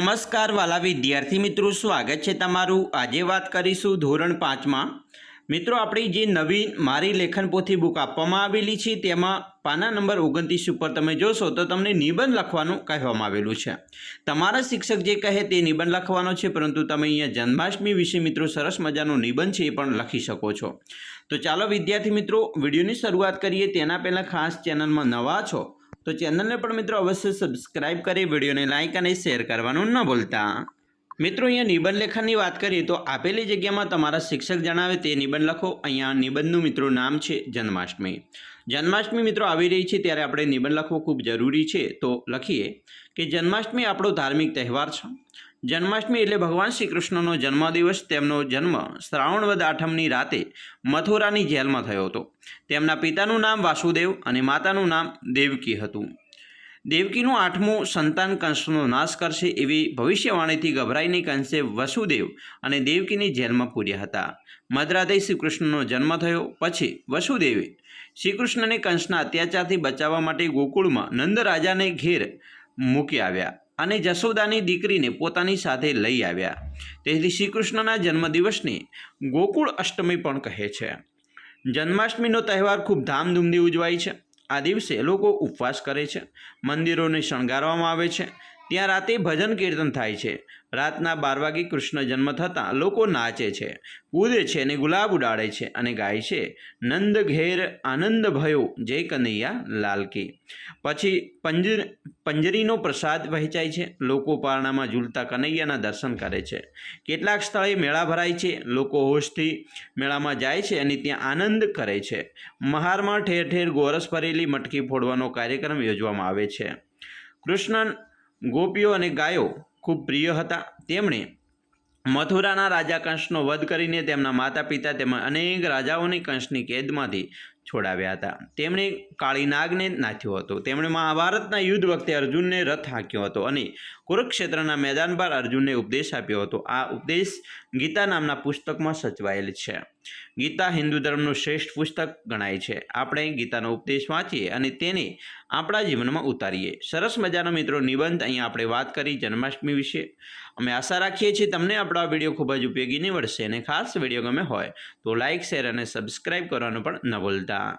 નમસ્કાર વાલા વિદ્યાર્થી મિત્રો, સ્વાગત છે તમારું. આજે વાત કરીશું ધોરણ પાંચમાં. મિત્રો, આપણી જે નવી મારી લેખન પોથી બુક આપવામાં આવેલી છે, તેમાં પાના નંબર ઓગણત્રીસ ઉપર તમે જોશો તો તમને નિબંધ લખવાનું કહેવામાં આવેલું છે. તમારા શિક્ષક જે કહે તે નિબંધ લખવાનો છે, પરંતુ તમે અહીંયા જન્માષ્ટમી વિશે મિત્રો સરસ મજાનો નિબંધ છે એ પણ લખી શકો છો. તો ચાલો વિદ્યાર્થી મિત્રો, વિડીયોની શરૂઆત કરીએ. તેના પહેલાં ખાસ ચેનલમાં નવા છો તો ચેનલને પણ મિત્રો અવશ્ય સબસ્ક્રાઇબ કરી વિડીયોને લાઇક અને શેર કરવાનું ન ભૂલતા. મિત્રો, અહીંયા નિબંધ લેખનની વાત કરીએ તો આપેલી જગ્યામાં તમારા શિક્ષક જણાવે તે નિબંધ લખો. અહીંયા નિબંધનું મિત્રો નામ છે જન્માષ્ટમી. જન્માષ્ટમી મિત્રો આવી રહી છે ત્યારે આપણે નિબંધ લખવો ખૂબ જરૂરી છે. તો લખીએ કે જન્માષ્ટમી આપણો ધાર્મિક તહેવાર છે. જન્માષ્ટમી એટલે ભગવાન શ્રી કૃષ્ણનો જન્મદિવસ. તેમનો જન્મ શ્રાવણવદ આઠમની રાતે મથુરાની જેલમાં થયો હતો. તેમના પિતાનું નામ વાસુદેવ અને માતાનું નામ દેવકી હતું. દેવકીનું આઠમું સંતાન કંસનો નાશ કરશે એવી ભવિષ્યવાણીથી ગભરાઈને કંસે વસુદેવ અને દેવકીની જેલમાં પૂર્યા હતા. મધરાતે શ્રીકૃષ્ણનો જન્મ થયો, પછી વસુદેવે શ્રીકૃષ્ણને કંસના અત્યાચારથી બચાવવા માટે ગોકુળમાં નંદરાજાને ઘેર મૂકી આવ્યા અને જશોદાની દીકરીને પોતાની સાથે લઈ આવ્યા. તેથી શ્રીકૃષ્ણના જન્મદિવસને ગોકુળ અષ્ટમી પણ કહે છે. જન્માષ્ટમીનો તહેવાર ખૂબ ધામધૂમથી ઉજવાય છે. આ દિવસે લોકો ઉપવાસ કરે છે, મંદિરોને શણગારવામાં આવે છે, ત્યાં રાતે ભજન કીર્તન થાય છે. રાતના બાર વાગે કૃષ્ણ જન્મ થતાં લોકો નાચે છે, કૂદે છે અને ગુલાબ ઉડાડે છે અને ગાય છે. નંદ ઘેર આનંદ ભયો, જય કનૈયા લાલકી પછી પંજર, પંજરીનો પ્રસાદ વહેંચાય છે. લોકો પારણામાં ઝૂલતા કનૈયાના દર્શન કરે છે. કેટલાક સ્થળે મેળા ભરાય છે. લોકો હોશથી મેળામાં જાય છે અને ત્યાં આનંદ કરે છે. મહારમાં ઠેર ઠેર ગોરસ ભરેલી મટકી ફોડવાનો કાર્યક્રમ યોજવામાં આવે છે. કૃષ્ણ ગોપીઓ અને ગાયો ખૂબ પ્રિય હતા. તેમણે મથુરાના રાજા કંસનો વધ કરીને તેમના માતા પિતા તેમજ અનેક રાજાઓને કંસની કેદમાંથી છોડાવ્યા હતા. તેમણે કાળીનાગને નાથ્યો હતો. તેમણે મહાભારતના યુદ્ધ વખતે અર્જુનને રથ હાંક્યો હતો અને કુરુક્ષેત્રના મેદાન પર અર્જુનને ઉપદેશ આપ્યો હતો. આ ઉપદેશ ગીતા નામના પુસ્તકમાં સચવાયેલ છે. ગીતા હિન્દુ ધર્મનું શ્રેષ્ઠ પુસ્તક ગણાય છે. આપણે ગીતાનો ઉપદેશ વાંચીએ અને તેને આપણા જીવનમાં ઉતારીએ. સરસ મજાનો મિત્રો નિબંધ અહીંયા આપણે વાત કરી જન્માષ્ટમી વિશે. અમે આશા રાખીએ છીએ તમને આપણો આ વીડિયો ખૂબ જ ઉપયોગી નીવડશે અને ખાસ વીડિયો ગમે હોય તો લાઇક શેર અને સબસ્ક્રાઇબ કરવાનું પણ ન ભૂલતા.